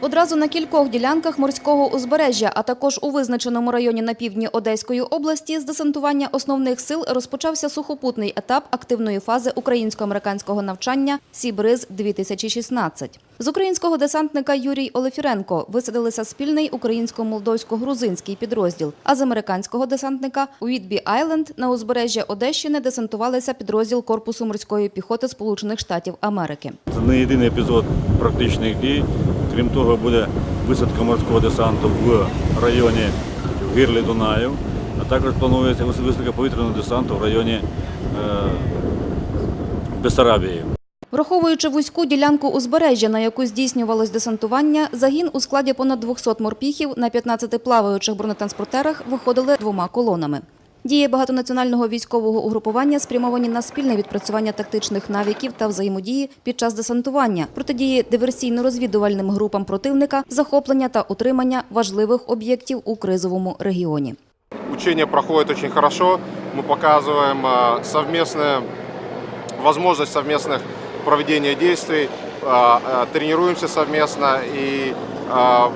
Одразу на кількох ділянках морського узбережжя, а також у визначеному районі на півдні Одеської області з десантування основних сил розпочався сухопутний етап активної фази українсько-американського навчання «Сібриз-2016». З українського десантника Юрій Олефіренко висадилися спільний українсько-молдовсько-грузинський підрозділ, а з американського десантника Уітбі Айленд на узбережжя Одещини десантувалися підрозділ Корпусу морської піхоти Сполучених Штатів Америки. Це не єдиний епізод практичних дій. Крім того, буде висадка морського десанту в районі Гирлі Дунаю, а також планується висадка повітряного десанту в районі е, Бесарабії. Враховуючи вузьку ділянку узбережжя, на яку здійснювалось десантування, загін у складі понад 200 морпіхів на 15 плаваючих бронетранспортерах виходили двома колонами. Дії багатонаціонального військового угрупування спрямовані на спільне відпрацювання тактичних навиків та взаємодії під час десантування, протидії диверсійно-розвідувальним групам противника, захоплення та утримання важливих об'єктів у кризовому регіоні. Учения проходят очень хорошо. Мы показываем э, совместную возможность совместных проведения действий, э, э, тренируемся совместно и э,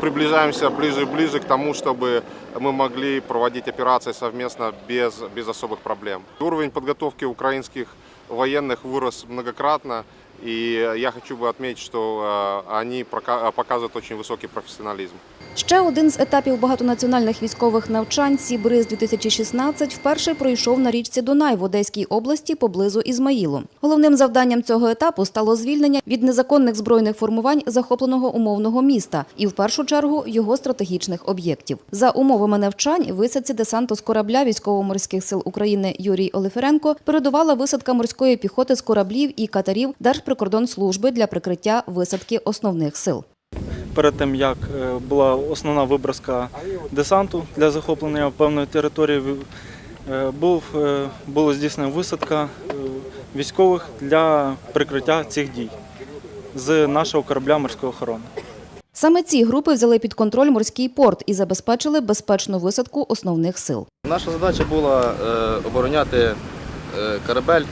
приближаемся ближе и ближе к тому, чтобы мы могли проводить операции совместно без, без особых проблем. Уровень подготовки украинских военных вырос многократно, и я хочу бы отметить, что э, они прока- показывают очень высокий профессионализм. Ще один з етапів багатонаціональних військових навчань «Сібриз-2016» вперше пройшов на річці Дунай в Одеській області поблизу Ізмаїлу. Головним завданням цього етапу стало звільнення від незаконних збройних формувань захопленого умовного міста і, в першу чергу, його стратегічних об'єктів. За умовами навчань висадці десанту з корабля військово-морських сил України Юрій Олефіренко передувала висадка морської піхоти з кораблів і катерів Держприкордонслужби для прикриття висадки основних сил. перед тим як е, була основна виброска десанту для захоплення певної території, е, був, е, була здійснена висадка військових для прикриття цих дій з нашого корабля морської охорони. Саме ці групи взяли під контроль морський порт і забезпечили безпечну висадку основних сил. Наша задача була обороняти корабель,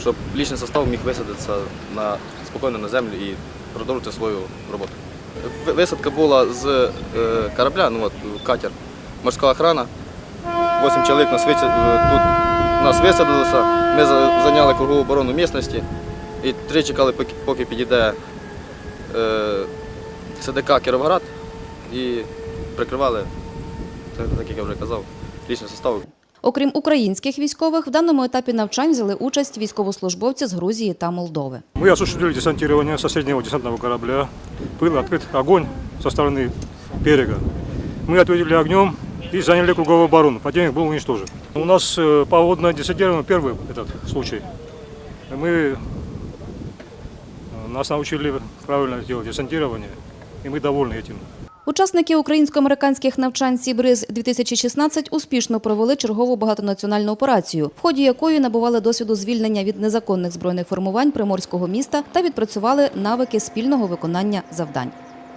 щоб лічний состав міг висадитися на, спокійно на землю і продовжити свою роботу. Висадка була з е, корабля, ну от катер, морська охрана. Восім чоловік нас, висад... е, тут нас висадилися, ми зайняли кругову оборону місцевості і три чекали, поки, поки підійде е, СДК Кіровоград і прикривали, так як я вже казав, лічний состав. Окрім українських військових, в даному етапі навчань взяли участь військовослужбовці з Грузії та Молдови. Мы осуществили десантирование соседнего десантного корабля. Был открыт огонь со стороны берега. Мы ответили огнем и заняли круговую оборону. Противник был уничтожен. У нас э, по водное десантированию первый этот случай. Мы э, нас научили правильно делать десантирование, и мы довольны этим. Учасники українсько-американських навчань «Сібриз-2016» успішно провели чергову багатонаціональну операцію, в ході якої набували досвіду звільнення від незаконних збройних формувань приморського міста та відпрацювали навики спільного виконання завдань.